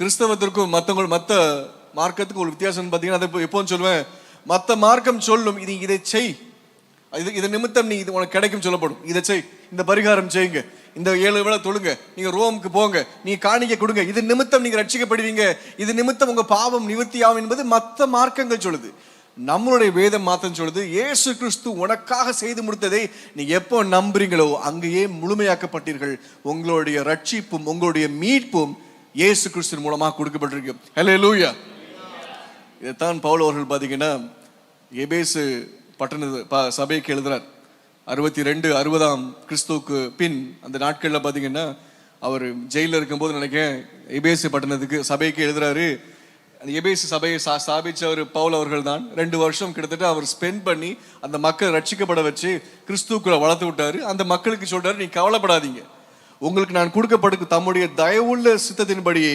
கிறிஸ்தவத்திற்கும் மற்றவங்க மற்ற மார்க்கத்துக்கும் ஒரு வித்தியாசம் பார்த்தீங்கன்னா அதை எப்போன்னு சொல்லுவேன். மற்ற மார்க்கம் சொல்லும் இது இதை செய். இது இது நிமித்தம் நீ இது உனக்கு கிடைக்கும் சொல்லப்படும். இதை செய். இந்த பரிகாரம் செய்யுங்க. இந்த ஏழு வேளை தொழுங்க. நீங்க ரோமுக்கு போங்க. நீ காணிக்க கொடுங்க. இது நிமித்தம் நீங்க ரட்சிக்கப்படுவீங்க. இது நிமித்தம் உங்க பாவம் நிவர்த்தி ஆகும் என்பது மற்ற மார்க்கங்கள் சொல்லுது. நம்மளுடைய வேதம் மாத்தம் சொல்லுது ஏசு கிறிஸ்து உனக்காக செய்து முடித்ததை நீ எப்போ நம்புறீங்களோ அங்கேயே முழுமையாக்கப்பட்டீர்கள். உங்களுடைய ரட்சிப்பும் உங்களுடைய மீட்பும் இயேசு கிறிஸ்தின் மூலமாக கொடுக்கப்பட்டிருக்கு. ஹலே லூயா இதைத்தான் பவுல் அவர்கள் பார்த்தீங்கன்னா எபேசு பட்டண ப- சபைக்கு எழுதுறார். அறுபத்தி ரெண்டு அறுபதாம் கிறிஸ்துவுக்கு பின் அந்த நாட்களில் பார்த்தீங்கன்னா அவர் ஜெயிலில் இருக்கும்போது நினைக்கிறேன் எபேசு பட்டணத்துக்கு சபைக்கு எழுதுறாரு. அந்த எபேசு சபையை சா ஸ்தாபித்தவர் பவுல் அவர்கள் தான். ரெண்டு வருஷம் கிட்டத்தட்ட அவர் ஸ்பெண்ட் பண்ணி அந்த மக்கள் ரட்சிக்கப்பட வச்சு கிறிஸ்துவுக்குள்ள வளர்த்து விட்டாரு. அந்த மக்களுக்கு சொல்கிறார் நீ கவலைப்படாதீங்க. உங்களுக்கு நான் கொடுக்கப்படுக்கு தம்முடைய தயவுள்ள சித்தத்தின்படியே